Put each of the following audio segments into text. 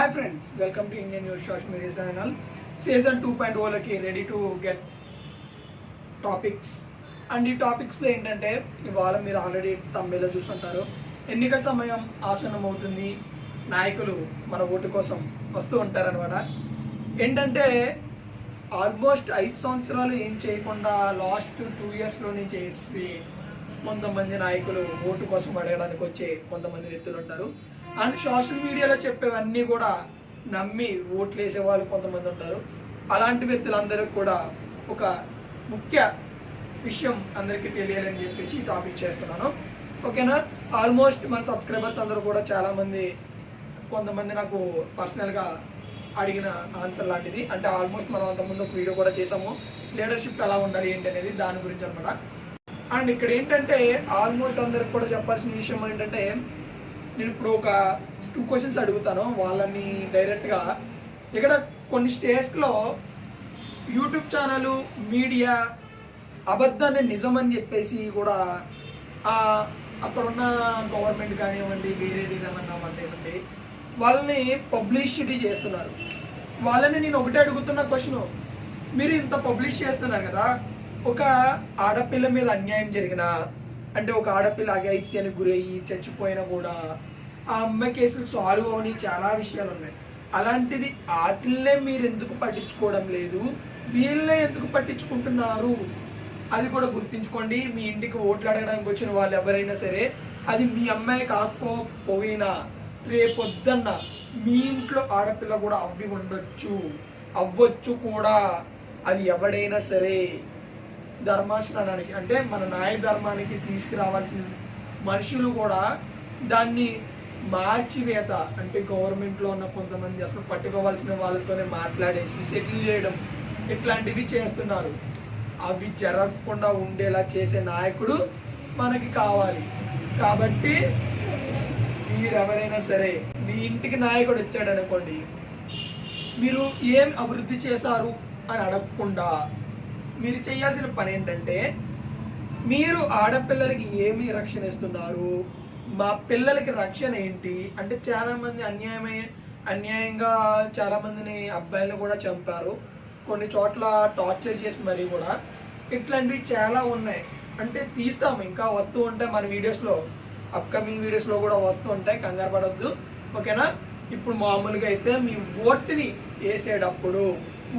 Hi friends welcome to Indian news shorts media channel season two point ఓలకి ready to get topics and ఈ టాపిక్స్లో ఏంటంటే ఇవాళ మీరు already తమ్మిలో చూసుంటారు. ఎన్నికల సమయం ఆసనం అవుతుంది నాయకులు మన ఓటు కోసం వస్తూ ఉంటారనమాట ఏంటంటే ఆల్మోస్ట్ ఐదు సంవత్సరాలు ఏం చేయకుండా లాస్ట్ టూ ఇయర్స్లోనే చేసి కొంతమంది నాయకులు ఓటు కోసం అడగడానికి వచ్చే కొంతమంది వ్యక్తులు ఉంటారు. అండ్ సోషల్ మీడియాలో చెప్పేవన్నీ కూడా నమ్మి ఓట్లు వేసే వాళ్ళు కొంతమంది ఉంటారు. అలాంటి వ్యక్తులందరికీ కూడా ఒక ముఖ్య విషయం అందరికీ తెలియాలని చెప్పేసి ఈ టాపిక్ చేస్తున్నాను. ఓకేనా? ఆల్మోస్ట్ మన సబ్స్క్రైబర్స్ అందరూ కూడా చాలామంది కొంతమంది నాకు పర్సనల్గా అడిగిన ఆన్సర్ లాంటిది. అంటే ఆల్మోస్ట్ మనం అంతకుముందు ఒక వీడియో కూడా చేసాము లీడర్షిప్ ఎలా ఉండాలి ఏంటి అనేది దాని గురించి అనమాట అండ్ ఇక్కడ ఏంటంటే ఆల్మోస్ట్ అందరికి కూడా చెప్పాల్సిన విషయం ఏంటంటే నేను ఇప్పుడు ఒక టూ క్వశ్చన్స్ అడుగుతాను. వాళ్ళని డైరెక్ట్గా ఇక్కడ కొన్ని స్టేట్స్లో యూట్యూబ్ ఛానల్ మీడియా అబద్ధాన్ని నిజం అని చెప్పేసి కూడా అక్కడ ఉన్న గవర్నమెంట్ కానివ్వండి వేరేది ఏమన్నా కానివ్వండి వాళ్ళని పబ్లిసిటీ చేస్తున్నారు. వాళ్ళని నేను ఒకటే అడుగుతున్న క్వశ్చన్ మీరు ఇంత పబ్లిష్ చేస్తున్నారు కదా. ఒక ఆడపిల్ల మీద అన్యాయం జరిగినా అంటే ఒక ఆడపిల్ల అఘాయిత్యానికి గురయ్యి చచ్చిపోయినా కూడా ఆ అమ్మాయి కేసులు సాల్వ్ అవని చాలా విషయాలు ఉన్నాయి. అలాంటిది వాటిల్నే మీరు ఎందుకు పట్టించుకోవడం లేదు? వీళ్ళే ఎందుకు పట్టించుకుంటున్నారు? అది కూడా గుర్తుంచుకోండి. మీ ఇంటికి ఓట్లు అడగడానికి వచ్చిన వాళ్ళు ఎవరైనా సరే అది మీ అమ్మాయి కాకపోయినా రేపొద్దన్న మీ ఇంట్లో ఆడపిల్ల కూడా అవ్వి ఉండొచ్చు. అవ్వచ్చు కూడా. అది ఎవడైనా సరే. ధర్మాసనానికి అంటే మన న్యాయ ధర్మానికి తీసుకురావాల్సిన మనుషులు కూడా దాన్ని మార్చివేత. అంటే గవర్నమెంట్లో ఉన్న కొంతమంది అసలు పట్టుకోవాల్సిన వాళ్ళతోనే మాట్లాడేసి సెటిల్ చేయడం ఇట్లాంటివి చేస్తున్నారు. అవి జరగకుండా ఉండేలా చేసే నాయకుడు మనకి కావాలి. కాబట్టి మీరు ఎవరైనా సరే మీ ఇంటికి నాయకుడు వచ్చాడు అనుకోండి మీరు ఏం అభివృద్ధి చేశారు అని అడగకుండా మీరు చేయాల్సిన పని ఏంటంటే మీరు ఆడపిల్లలకి ఏమి రక్షణ ఇస్తున్నారు? మా పిల్లలకి రక్షణ ఏంటి? అంటే చాలా మంది అన్యాయమై అన్యాయంగా చాలా మందిని అబ్బాయిలను కూడా చంపారు. కొన్ని చోట్ల టార్చర్ చేసి మరీ కూడా. ఇట్లాంటివి చాలా ఉన్నాయి. అంటే తీస్తాము ఇంకా వస్తూ ఉంటాయి మన వీడియోస్లో అప్కమింగ్ వీడియోస్లో కూడా వస్తూ ఉంటాయి. కంగారు పడవద్దు ఓకేనా? ఇప్పుడు మామూలుగా అయితే మీ ఓట్ని వేసేటప్పుడు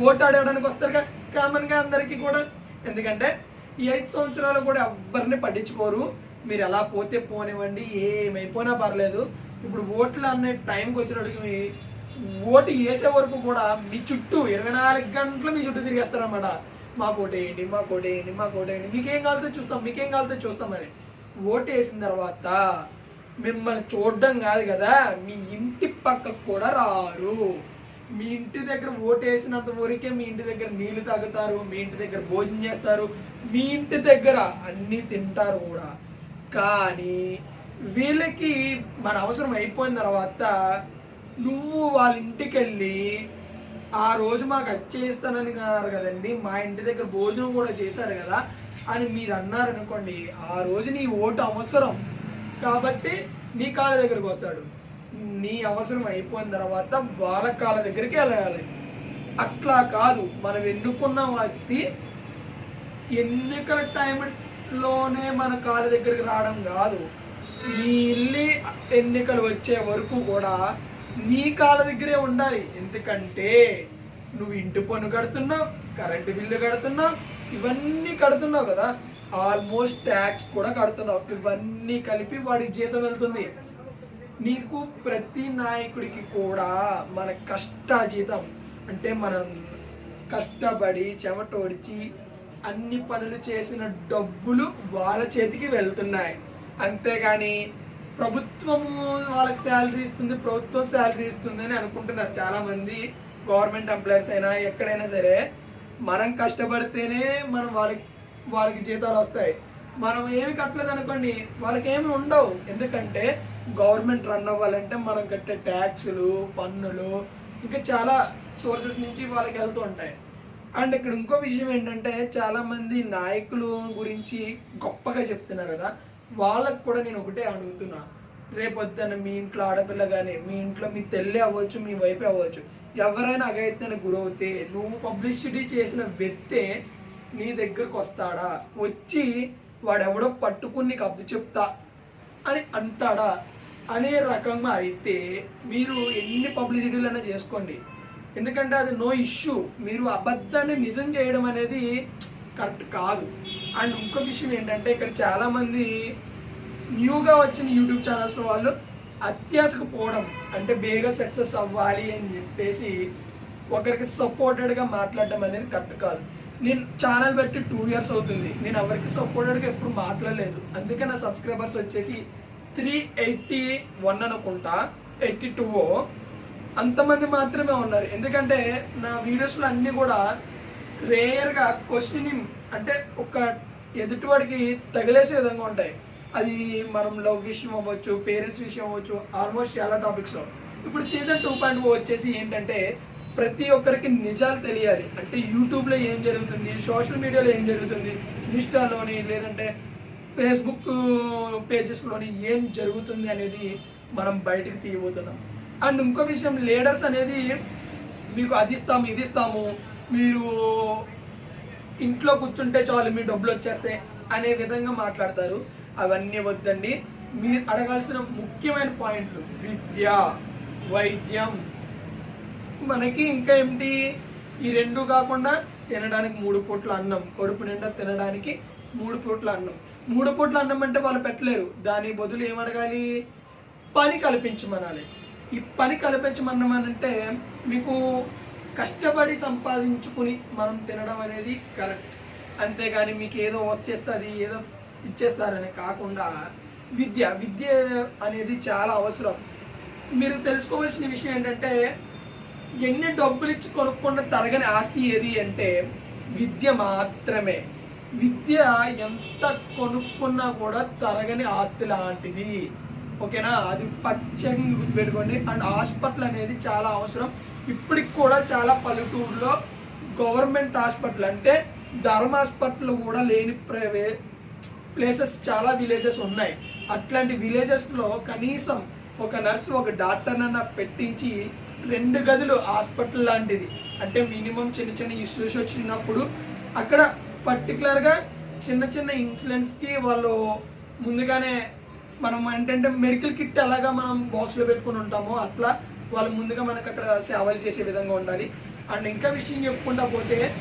ఓటు అడగడానికి వస్తారు కామన్గా అందరికీ కూడా. ఎందుకంటే ఈ ఐదు సంవత్సరాలు కూడా ఎవరిని పట్టించుకోరు. మీరు ఎలా పోతే పోనివ్వండి ఏమైపోయినా పర్లేదు. ఇప్పుడు ఓట్లు అనే టైంకి వచ్చినప్పటికి ఓటు వేసే వరకు కూడా మీ చుట్టూ ఇరవై నాలుగు గంటలు మీ చుట్టూ తిరిగేస్తారనమాట మా కోటేయండి మా కోటేయండి మా కోటేయండి మీకేం కాలితే చూస్తాం మీకేం కాలితే చూస్తామని ఓటు వేసిన తర్వాత మిమ్మల్ని చూడడం కాదు కదా మీ ఇంటి పక్కకు కూడా రారు. మీ ఇంటి దగ్గర ఓటు వేసినంత వరకే మీ ఇంటి దగ్గర నీళ్ళు తాగుతారు మీ ఇంటి దగ్గర భోజనం చేస్తారు మీ ఇంటి దగ్గర అన్నీ తింటారు కూడా. కానీ వీళ్ళకి మన అవసరం అయిపోయిన తర్వాత నువ్వు వాళ్ళ ఇంటికి వెళ్ళి ఆ రోజు మాకు వచ్చేస్తానని అన్నారు కదండి మా ఇంటి దగ్గర భోజనం కూడా చేశారు కదా అని మీరు అన్నారనుకోండి ఆ రోజు నీ ఓటు అవసరం. కాబట్టి నీ కాళ్ళ దగ్గరికి వస్తాడు. నీ అవసరం అయిపోయిన తర్వాత వాళ్ళ కాళ్ళ దగ్గరికి వెళ్ళాలి. అట్లా కాదు మనం ఎన్నుకున్న వ్యక్తి ఎన్నికల టైంలోనే మన కాళ్ళ దగ్గరికి రావడం కాదు. నీ ఇల్లు ఎన్నికలు వచ్చే వరకు కూడా నీ కాళ్ళ దగ్గరే ఉండాలి. ఎందుకంటే నువ్వు ఇంటి పన్ను కడుతున్నావు కరెంటు బిల్లు కడుతున్నావు ఇవన్నీ కడుతున్నావు కదా. ఆల్మోస్ట్ ట్యాక్స్ కూడా కడుతున్నావు. ఇవన్నీ కలిపి వాడికి జీతం వెళ్తుంది. నీకు ప్రతి నాయకుడికి కూడా మన కష్ట జీతం అంటే మనం కష్టపడి చెమటోడిచి అన్ని పనులు చేసిన డబ్బులు వాళ్ళ చేతికి వెళ్తున్నాయి. అంతేగాని ప్రభుత్వము వాళ్ళకి శాలరీ ఇస్తుంది ప్రభుత్వం శాలరీ ఇస్తుంది అని అనుకుంటున్నారు చాలామంది గవర్నమెంట్ ఎంప్లాయీస్ అయినా ఎక్కడైనా సరే. మనం కష్టపడితేనే మనం వాళ్ళకి వాళ్ళకి జీతాలు వస్తాయి. మనం ఏమి కట్టలేదు అనుకోండి వాళ్ళకేమి ఉండవు. ఎందుకంటే గవర్నమెంట్ రన్ అవ్వాలంటే మనం కట్టే ట్యాక్సులు పన్నులు ఇంకా చాలా సోర్సెస్ నుంచి వాళ్ళకి వెళ్తూ ఉంటాయి. అండ్ ఇక్కడ ఇంకో విషయం ఏంటంటే చాలామంది నాయకులు గురించి గొప్పగా చెప్తున్నారు కదా వాళ్ళకు కూడా నేను ఒకటే అడుగుతున్నా. రేపొద్దున మీ ఇంట్లో ఆడపిల్ల కానీ మీ ఇంట్లో మీ తెల్లి అవ్వచ్చు మీ వైఫ్ అవ్వచ్చు ఎవరైనా అగైతేనే గురవుతే నువ్వు పబ్లిసిటీ చేసిన వ్యక్తే నీ దగ్గరకు వస్తాడా? వచ్చి వాడెవడో పట్టుకుని నీకు అప్పు చెప్తా అని అంటాడా? అనే రకంగా అయితే మీరు ఎన్ని పబ్లిసిటీలైనా చేసుకోండి. ఎందుకంటే అది నో ఇష్యూ మీరు అబద్ధాన్ని నిజం చేయడం అనేది కరెక్ట్ కాదు. అండ్ ఇంకొక విషయం ఏంటంటే ఇక్కడ చాలామంది న్యూగా వచ్చిన యూట్యూబ్ ఛానల్స్ వాళ్ళు అత్యాశకు పోవడం అంటే బేగా సక్సెస్ అవ్వాలి అని చెప్పేసి ఒకరికి సపోర్టెడ్గా మాట్లాడడం అనేది కరెక్ట్ కాదు. నేను ఛానల్ పెట్టి టూ ఇయర్స్ అవుతుంది. నేను ఎవరికి సపోర్టెడ్గా ఎప్పుడు మాట్లాడలేదు. అందుకే నా సబ్స్క్రైబర్స్ వచ్చేసి త్రీ ఎయిటీ వన్ అనుకుంటా ఎయిటీ టూ అంతమంది మాత్రమే ఉన్నారు. ఎందుకంటే నా వీడియోస్లో అన్నీ కూడా రేయర్గా క్వశ్చనింగ్ అంటే ఒక ఎదుటివాడికి తగిలేసే విధంగా ఉంటాయి. అది మనం లవ్ విషయం అవ్వచ్చు పేరెంట్స్ విషయం అవ్వచ్చు ఆల్మోస్ట్ చాలా టాపిక్స్లో ఇప్పుడు సీజన్ టూ పాయింట్ వచ్చేసి ఏంటంటే ప్రతి ఒక్కరికి నిజాలు తెలియాలి. అంటే యూట్యూబ్లో ఏం జరుగుతుంది సోషల్ మీడియాలో ఏం జరుగుతుంది ఇన్స్టాలోని లేదంటే ఫేస్బుక్ పేజెస్లోని ఏం జరుగుతుంది అనేది మనం బయటికి తీయబోతున్నాం. అండ్ ఇంకో విషయం లీడర్స్ అనేది మీకు అది ఇస్తాము ఇది ఇస్తాము మీరు ఇంట్లో కూర్చుంటే చాలు మీ డబ్బులు వచ్చేస్తాయి అనే విధంగా మాట్లాడతారు. అవన్నీ వద్దండి. మీరు అడగాల్సిన ముఖ్యమైన పాయింట్లు విద్య వైద్యం మనకి ఇంకా ఏమిటి? ఈ రెండు కాకుండా తినడానికి మూడు పూట్ల అన్నం కడుపు నిండా తినడానికి మూడు పూట్ల అన్నం. మూడు పూట్ల అన్నం అంటే వాళ్ళు పెట్టలేరు. దాని బదులు ఏమడగాలి? పని కల్పించమనాలి. ఈ పని కల్పించమన్నామనంటే మీకు కష్టపడి సంపాదించుకుని మనం తినడం అనేది కరెక్ట్. అంతేగాని మీకు ఏదో వచ్చేస్తుంది ఏదో ఇచ్చేస్తారని కాకుండా విద్య విద్య అనేది చాలా అవసరం. మీరు తెలుసుకోవాల్సిన విషయం ఏంటంటే ఎన్ని డబ్బులు ఇచ్చి కొనుక్కున్న తరగని ఆస్తి ఏది అంటే విద్య మాత్రమే. విద్య ఎంత కొనుక్కున్నా కూడా తరగని ఆస్తి లాంటిది. ఓకేనా? అది పచ్చని గుర్తుపెట్టుకోండి అండ్ హాస్పిటల్ అనేది చాలా అవసరం. ఇప్పటికి కూడా చాలా పల్లెటూరులో గవర్నమెంట్ హాస్పిటల్ అంటే ధర్మ హాస్పిటల్ కూడా లేని ప్రైవే ప్లేసెస్ చాలా విలేజెస్ ఉన్నాయి. అట్లాంటి విలేజెస్లో కనీసం ఒక నర్సు ఒక డాక్టర్నన్నా పెట్టించి రెండు గదులు హాస్పిటల్ లాంటిది. అంటే మినిమం చిన్న చిన్న ఇష్యూస్ వచ్చినప్పుడు అక్కడ పర్టికులర్గా చిన్న చిన్న ఇన్సిడెంట్స్కి వాళ్ళు ముందుగానే మనం ఏంటంటే మెడికల్ కిట్ అలాగా మనం బాక్స్లో పెట్టుకుని ఉంటామో. అట్లా వాళ్ళు ముందుగా మనకు అక్కడ సేవలు చేసే విధంగా ఉండాలి. అండ్ ఇంకా విషయం చెప్పుకుంటా పోతే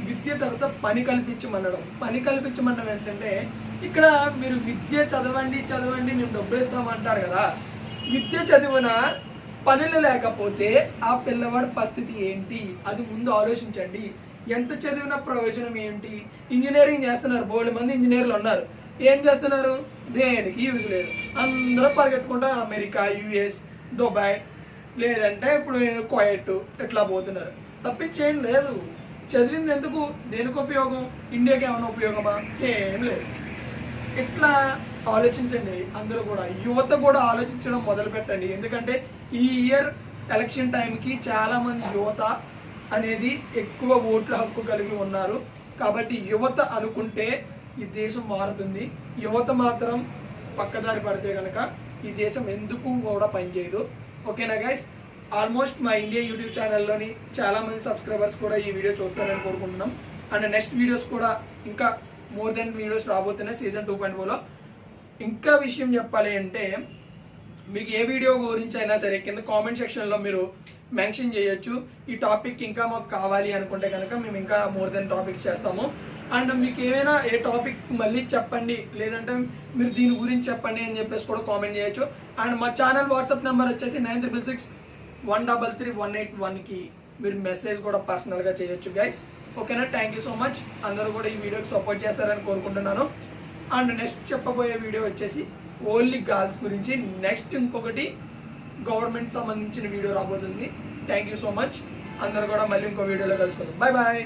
విద్య తర్వాత పని కల్పించమనడం. పని కల్పించమనడం ఏంటంటే ఇక్కడ మీరు విద్య చదవండి చదవండి మేము డబ్బులు ఇస్తామంటారు కదా. విద్య చదివిన పనులు లేకపోతే ఆ పిల్లవాడి పరిస్థితి ఏంటి? అది ముందు ఆలోచించండి. ఎంత చదివిన ప్రయోజనం ఏంటి? ఇంజనీరింగ్ చేస్తున్నారు బోల్డ్ మంది ఇంజనీర్లు ఉన్నారు. ఏం చేస్తున్నారు? దేనికి యూజ్ లేదు. అందరూ పరిగెట్టుకుంటా అమెరికా యుఎస్ దుబాయ్. లేదంటే ఇప్పుడు క్వయట్ ఇట్లా పోతున్నారు. తప్పించేం లేదు. చదివింది ఎందుకు? దేనికి ఉపయోగం? ఇండియాకి ఏమైనా ఉపయోగమా? ఏం లేదు. ఇట్లా ఆలోచించండి? అందరూ కూడా. యువత కూడా ఆలోచించడం మొదలు పెట్టండి ఎందుకంటే ఈ ఇయర్ ఎలక్షన్ టైంకి చాలా మంది యువత అనేది ఎక్కువ ఓట్ల హక్కు కలిగి ఉన్నారు. కాబట్టి యువత అనుకుంటే ఈ దేశం మారుతుంది. యువత మాత్రం పక్కదారి పడితే కనుక ఈ దేశం ఎందుకు కూడా పనిచేయదు. ఓకేనా గైస్ ఆల్మోస్ట్ మా ఇండియా యూట్యూబ్ ఛానల్లోని చాలామంది సబ్స్క్రైబర్స్ కూడా ఈ వీడియో చూస్తారని కోరుకుంటున్నాం. అండ్ నెక్స్ట్ వీడియోస్ కూడా ఇంకా మోర్ దెన్ వీడియోస్ రాబోతున్నాయి సీజన్ టూ పాయింట్ ఫోర్లో ఇంకా విషయం చెప్పాలి అంటే మీకు ఏ వీడియో గురించి అయినా సరే కింద కామెంట్ సెక్షన్లో మీరు మెన్షన్ చేయొచ్చు. ఈ టాపిక్ ఇంకా మాకు కావాలి అనుకుంటే కనుక మేము ఇంకా మోర్ దెన్ టాపిక్స్ చేస్తాము. అండ్ మీకు ఏమైనా ఏ టాపిక్ మళ్ళీ చెప్పండి లేదంటే మీరు దీని గురించి చెప్పండి అని చెప్పేసి కూడా కామెంట్ చేయొచ్చు. అండ్ మా ఛానల్ వాట్సాప్ నెంబర్ వచ్చేసి nine triple six one double three one eight వన్కి మీరు మెసేజ్ కూడా పర్సనల్గా చేయొచ్చు గైస్ ఓకేనా థ్యాంక్ యూ సో మచ్ అందరూ కూడా ఈ వీడియోకి సపోర్ట్ చేస్తారని కోరుకుంటున్నాను. అండ్ నెక్స్ట్ చెప్పబోయే వీడియో వచ్చేసి ఓన్లీ గర్ల్స్ గురించి. నెక్స్ట్ ఇంకొకటి గవర్నమెంట్ సంబంధించిన వీడియో రాబోతుంది. థ్యాంక్ యూ సో మచ్ అందరూ కూడా మళ్ళీ ఇంకో వీడియోలో కలుసుకుందాం. Bye bye